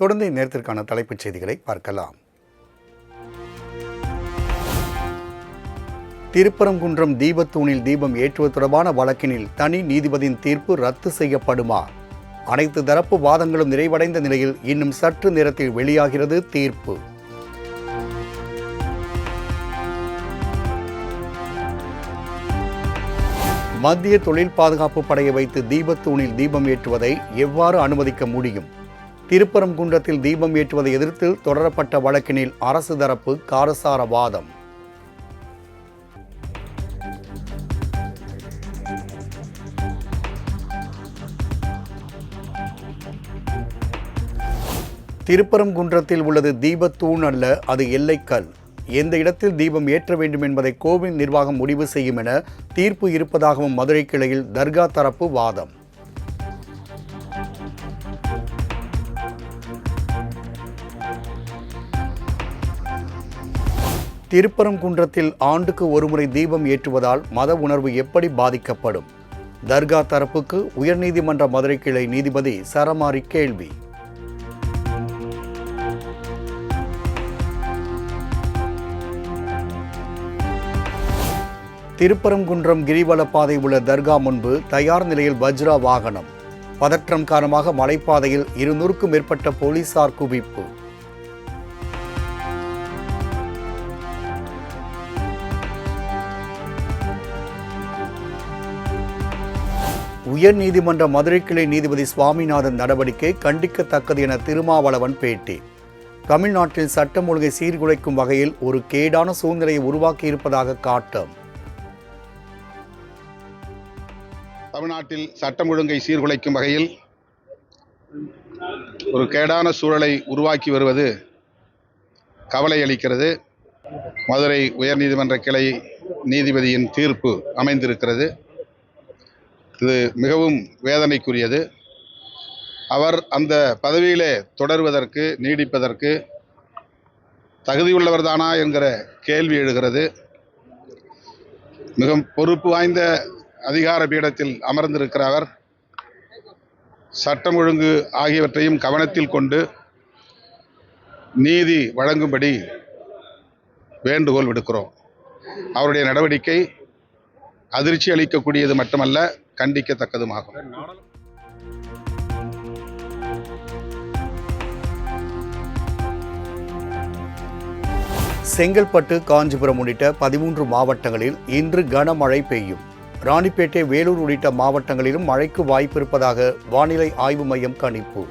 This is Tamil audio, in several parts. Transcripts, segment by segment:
தொடர்ந்து இந்நேரத்திற்கான தலைப்புச் செய்திகளை பார்க்கலாம். திருப்பரங்குன்றம் தீபத்தூணில் தீபம் ஏற்றுவது தொடர்பான வழக்கினில் தனி நீதிபதியின் தீர்ப்பு ரத்து செய்யப்படுமா? அனைத்து தரப்பு வாதங்களும் நிறைவடைந்த நிலையில் இன்னும் சற்று நேரத்தில் வெளியாகிறது தீர்ப்பு. மத்திய தொழில் பாதுகாப்பு படையை வைத்து தீபத்தூணில் தீபம் ஏற்றுவதை எவ்வாறு அனுமதிக்க முடியும்? திருப்பரங்குன்றத்தில் தீபம் ஏற்றுவதை எதிர்த்து தொடரப்பட்ட வழக்கினில் அரசு தரப்பு காரசார வாதம் திருப்பரங்குன்றத்தில் உள்ளது தீபத்தூண் அல்ல அது எல்லைக்கல். எந்த இடத்தில் தீபம் ஏற்ற வேண்டும் என்பதை கோவில் நிர்வாகம் முடிவு செய்யும் என தீர்ப்பு இருப்பதாகவும் மதுரை கிளையில் தர்கா தரப்பு வாதம். திருப்பரங்குன்றத்தில் ஆண்டுக்கு ஒருமுறை தீபம் ஏற்றுவதால் மத உணர்வு எப்படி பாதிக்கப்படும்? தர்கா தரப்புக்கு உயர்நீதிமன்ற மதுரை கிளை நீதிபதி சரமாரி கேள்வி. திருப்பரங்குன்றம் கிரிவல பாதை உள்ள தர்கா முன்பு தயார் நிலையில் வஜ்ரா வாகனம். பதற்றம் காரணமாக மலைப்பாதையில் இருநூறுக்கும் மேற்பட்ட போலீசார் குவிப்பு. உயர் நீதிமன்ற மதுரை கிளை நீதிபதி சுவாமிநாதன் நடவடிக்கை கண்டிக்கத்தக்கது என திருமாவளவன் பேட்டி. தமிழ்நாட்டில் சட்டம் ஒழுங்கை சீர்குலைக்கும் வகையில் ஒரு கேடான சூழ்நிலையை உருவாக்கியிருப்பதாக காட்டும். தமிழ்நாட்டில் சட்டம் ஒழுங்கை சீர்குலைக்கும் வகையில் ஒரு கேடான சூழலை உருவாக்கி வருவது கவலை அளிக்கிறது. மதுரை உயர்நீதிமன்ற கிளை நீதிபதியின் தீர்ப்பு அமைந்திருக்கிறது. இது மிகவும் வேதனைக்குரியது. அவர் அந்த பதவியிலே தொடர்வதற்கு நீடிப்பதற்கு தகுதியுள்ளவர்தானா என்கிற கேள்வி எழுகிறது. மிக பொறுப்பு வாய்ந்த அதிகார பீடத்தில் அமர்ந்திருக்கிற அவர் சட்டம் ஒழுங்கு ஆகியவற்றையும் கவனத்தில் கொண்டு நீதி வழங்கும்படி வேண்டுகோள் விடுக்கிறோம். அவருடைய நடவடிக்கை அதிர்ச்சி அளிக்கக்கூடியது மட்டுமல்ல கண்டிக்கத்தக்கதுமாகும். செங்கல்பட்டு காஞ்சிபுரம் உள்ளிட்ட பதிமூன்று மாவட்டங்களில் இன்று கனமழை பெய்யும். ராணிப்பேட்டை வேலூர் உள்ளிட்ட மாவட்டங்களிலும் மழைக்கு வாய்ப்பிருப்பதாக வானிலை ஆய்வு மையம் கணிப்பு.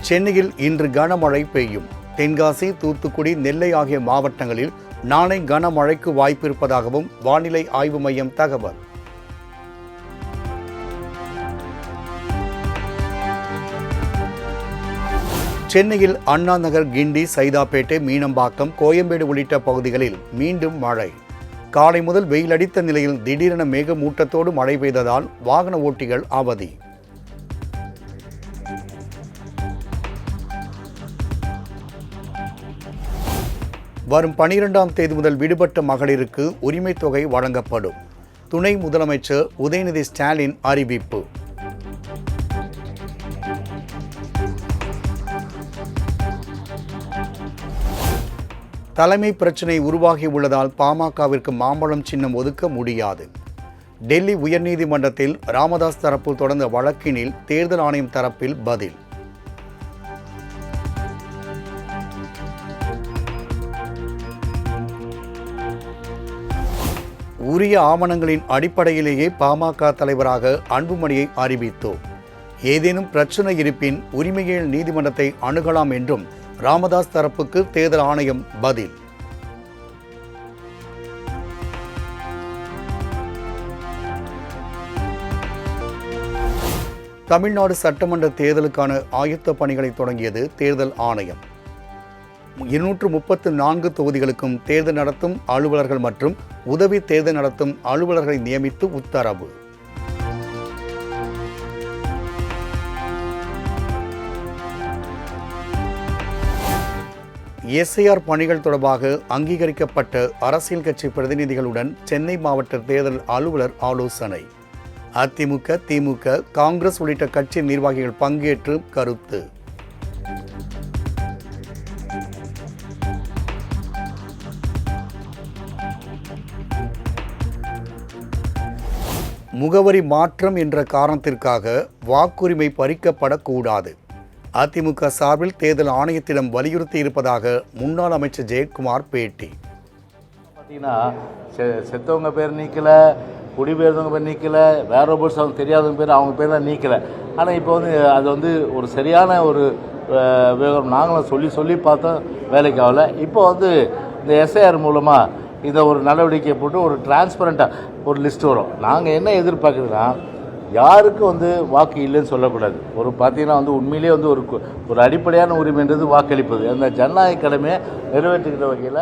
சென்னையில் இன்று கனமழை பெய்யும். தென்காசி தூத்துக்குடி நெல்லை ஆகிய மாவட்டங்களில் நாளை கனமழைக்கு வாய்ப்பு இருப்பதாகவும் வானிலை ஆய்வு மையம் தகவல். சென்னையில் அண்ணா நகர் கிண்டி சைதாப்பேட்டை மீனம்பாக்கம் கோயம்பேடு உள்ளிட்ட பகுதிகளில் மீண்டும் மழை. காலை முதல் வெயில் அடித்த நிலையில் திடீரென மேகமூட்டத்தோடு மழை பெய்ததால் வாகன ஓட்டிகள் அவதி. வரும் பனிரெண்டாம் தேதி முதல் விடுபட்ட மகளிருக்கு உரிமைத் தொகை வழங்கப்படும். துணை முதலமைச்சர் உதயநிதி ஸ்டாலின் அறிவிப்பு. தலைமை பிரச்சினை உருவாகியுள்ளதால் பாமகவிற்கு மாம்பழம் சின்னம் ஒதுக்க முடியாது. டெல்லி உயர்நீதிமன்றத்தில் ராமதாஸ் தரப்பில் தொடர்ந்த வழக்கினில் தேர்தல் ஆணையம் தரப்பில் பதில். உரிய ஆவணங்களின் அடிப்படையிலேயே பாமக தலைவராக அன்புமணியை அறிவித்தோம். ஏதேனும் பிரச்சனை இருப்பின் உரிமையில் நீதிமன்றத்தை அணுகலாம் என்றும் ராமதாஸ் தரப்புக்கு தேர்தல் ஆணையம் பதில். தமிழ்நாடு சட்டமன்ற தேர்தலுக்கான ஆயத்த பணிகளை தொடங்கியது தேர்தல் ஆணையம். இருநூற்று முப்பத்து நான்கு தொகுதிகளுக்கும் தேர்தல் நடத்தும் அலுவலர்கள் மற்றும் உதவி தேர்தல் நடத்தும் அலுவலர்களை நியமித்து உத்தரவு. எஸ்ஐஆர் பணிகள் தொடர்பாக அங்கீகரிக்கப்பட்ட அரசியல் கட்சி பிரதிநிதிகளுடன் சென்னை மாவட்ட தேர்தல் அலுவலர் ஆலோசனை. அதிமுக திமுக காங்கிரஸ் உள்ளிட்ட கட்சி நிர்வாகிகள் பங்கேற்று கருத்து. முகவரி மாற்றம் என்ற காரணத்திற்காக வாக்குரிமை பறிக்கப்படக்கூடாது. அதிமுக சார்பில் தேர்தல் ஆணையத்திடம் வலியுறுத்தி இருப்பதாக முன்னாள் அமைச்சர் ஜெயக்குமார் பேட்டி. பார்த்தீங்கன்னா செ செத்தவங்க பேர் நீக்கலை குடிபெயர்ந்தவங்க பேர் நீக்கலை வேற ரோபோட்ஸ் அவங்க தெரியாதவங்க பேர் அவங்க பேர் தான் நீக்கலை. ஆனால் இப்போ வந்து அது வந்து ஒரு சரியான ஒரு விவகாரம் நாங்களும் சொல்லி சொல்லி பார்த்தோம் வேலைக்கு ஆகல. இப்போ வந்து இந்த எஸ்ஐஆர் மூலமாக இதை ஒரு நடவடிக்கை போட்டு ஒரு டிரான்ஸ்பரண்ட்டாக ஒரு லிஸ்ட் வரும். நாங்கள் என்ன எதிர்பார்க்குறதுன்னா யாருக்கு வந்து வாக்கு இல்லைன்னு சொல்லக்கூடாது. ஒரு பார்த்தீங்கன்னா வந்து உண்மையிலேயே வந்து ஒரு ஒரு அடிப்படையான உரிமைன்றது வாக்களிப்பது. அந்த ஜனநாயக கடமையை நிறைவேற்றுகிற வகையில்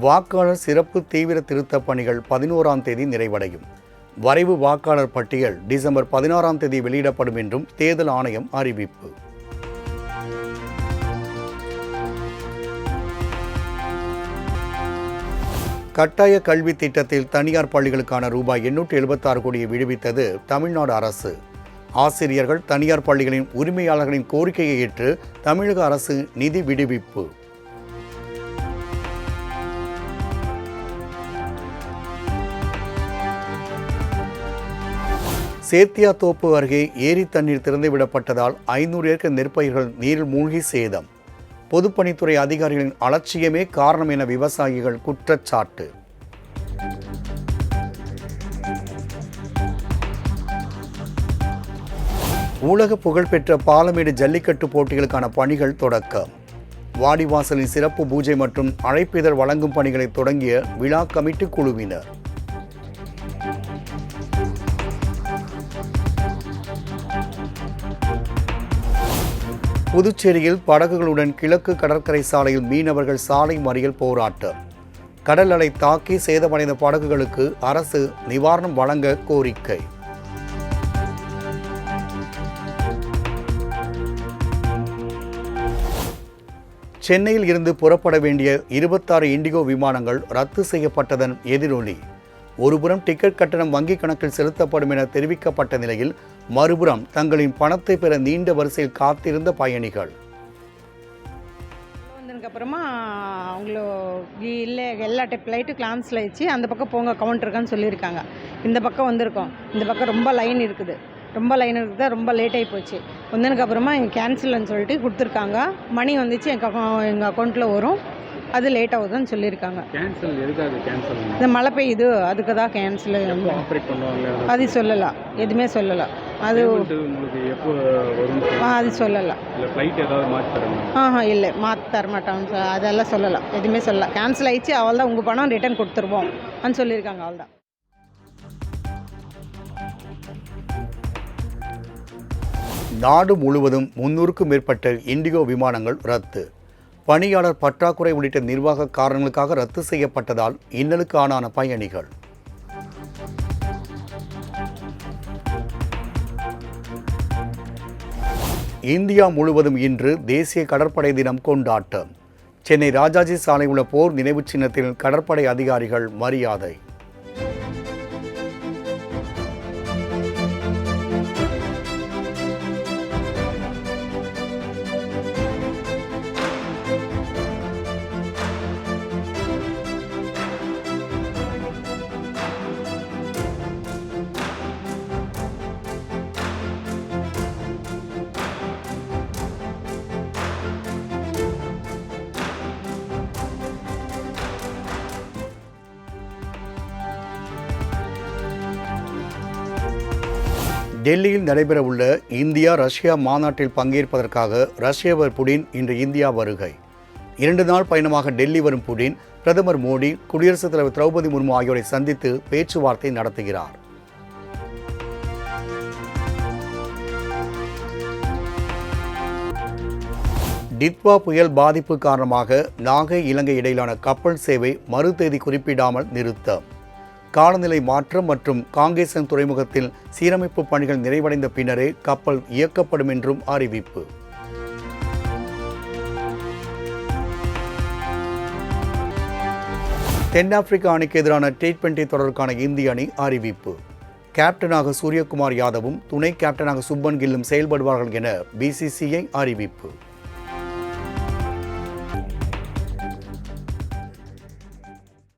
வாக்காளர் சிறப்பு தீவிர திருத்தப் பணிகள் பதினோராம் தேதி நிறைவடையும். வரைவு வாக்காளர் பட்டியல் டிசம்பர் பதினாறாம் தேதி வெளியிடப்படும் என்றும் தேர்தல் ஆணையம் அறிவிப்பு. கட்டாய கல்வி திட்டத்தில் தனியார் பள்ளிகளுக்கான ரூபாய் எண்ணூற்று எழுபத்தாறு கோடியை விடுவித்தது தமிழ்நாடு அரசு. ஆசிரியர்கள் தனியார் பள்ளிகளின் உரிமையாளர்களின் கோரிக்கையை ஏற்று தமிழக அரசு நிதி விடுவிப்பு. சேத்தியாத்தோப்பு அருகே ஏரி தண்ணீர் திறந்துவிடப்பட்டதால் ஐநூறு ஏக்கர் நெற்பயிர்கள் நீரில் மூழ்கி சேதம். பொதுப்பணித்துறை அதிகாரிகளின் அலட்சியமே காரணம் என விவசாயிகள் குற்றச்சாட்டு. உலக புகழ்பெற்ற பாலமேடு ஜல்லிக்கட்டு போட்டிகளுக்கான பணிகள் தொடக்கம். வாடிவாசலின் சிறப்பு பூஜை மற்றும் அழைப்பிதழ் வழங்கும் பணிகளை தொடங்கிய விழா கமிட்டி குழுவினர். புதுச்சேரியில் படகுகளுடன் கிழக்கு கடற்கரை சாலையில் மீனவர்கள் சாலை மறியல் போராட்டம். கடல் அலை தாக்கி சேதமடைந்த படகுகளுக்கு அரசு நிவாரணம் வழங்க கோரிக்கை. சென்னையில் இருந்து புறப்பட வேண்டிய இருபத்தாறு இண்டிகோ விமானங்கள் ரத்து செய்யப்பட்டதன் எதிரொலி. ஒருபுறம் டிக்கெட் கட்டணம் வங்கிக் கணக்கில் செலுத்தப்படும் என தெரிவிக்கப்பட்ட நிலையில் மறுபுறம் தங்களின் பணத்தை பெற நீண்ட வரிசையில் காத்திருந்த பயணிகள். வந்ததுக்கப்புறமா அவங்கள இல்லை எல்லா டெப் லைட்டு கிளான்ஸில் வச்சு அந்த பக்கம் போங்க கவுண்டருக்கான்னு சொல்லியிருக்காங்க. இந்த பக்கம் வந்திருக்கோம். இந்த பக்கம் ரொம்ப லைன் இருக்குது. ரொம்ப லைன் இருக்குது. ரொம்ப லேட் ஆகி போச்சு. வந்ததுக்கு அப்புறமா எங்கள் கேன்சல்னு சொல்லிட்டு கொடுத்துருக்காங்க. மணி வந்துச்சு எங்கள் எங்கள் அக்கௌண்ட்டில் வரும். அது லேட் ஆகுதுன்னு சொல்லியிருக்காங்க. கேன்சல் எதுக்காக கேன்சல் இந்த மழை பெய்யுது அதுக்கு தான் கேன்சல் அது சொல்லலை. எதுவுமே சொல்லலை. அது அது சொல்லலை. இல்லை ஃப்ளைட் ஏதாவது மாற்றி தரணும் ஆஹா இல்லை. மாற்றி தர மாட்டோம். சார் அதெல்லாம் சொல்லலை. எதுவுமே சொல்லல. கேன்சல் ஆயிடுச்சு அவள் தான் உங்கள் பணம் ரிட்டர்ன் கொடுத்துருவோம் அப்படின்னு சொல்லியிருக்காங்க அவள் தான் நாடு முழுவதும் முன்னூறுக்கும் மேற்பட்ட இண்டிகோ விமானங்கள் ரத்து. பணியாளர் பற்றாக்குறை உள்ளிட்ட நிர்வாக காரணங்களுக்காக ரத்து செய்யப்பட்டதால் இன்னலுக்கு ஆளான பயணிகள். இந்தியா முழுவதும் இன்று தேசிய கடற்படை தினம் கொண்டாட்டம். சென்னை ராஜாஜி சாலை உள்ள போர் நினைவுச் சின்னத்தில் கடற்படை அதிகாரிகள் மரியாதை. டெல்லியில் நடைபெறவுள்ள இந்தியா ரஷ்யா மாநாட்டில் பங்கேற்பதற்காக ரஷ்ய புடின் இன்று இந்தியா வருகை. இரண்டு நாள் பயணமாக டெல்லி வரும் புடின் பிரதமர் மோடி குடியரசுத் தலைவர் திரௌபதி முர்மு ஆகியோரை சந்தித்து பேச்சுவார்த்தை நடத்துகிறார். டிட்வா புயல் பாதிப்பு காரணமாக நாகை இலங்கை இடையிலான கப்பல் சேவை மறு தேதி குறிப்பிடாமல் நிறுத்தம். காலநிலை மாற்றம் மற்றும் காங்கேசன் துறைமுகத்தில் சீரமைப்பு பணிகள் நிறைவடைந்த பின்னரே கப்பல் இயக்கப்படும் என்றும் அறிவிப்பு. தென்னாப்பிரிக்கா அணிக்கு எதிரான டி டுவெண்டி தொடருக்கான இந்திய அணி அறிவிப்பு. கேப்டனாக சூரியகுமார் யாதவும் துணை கேப்டனாக சுப்பன் கில்லும் செயல்படுவார்கள் என பிசிசிஐ அறிவிப்பு.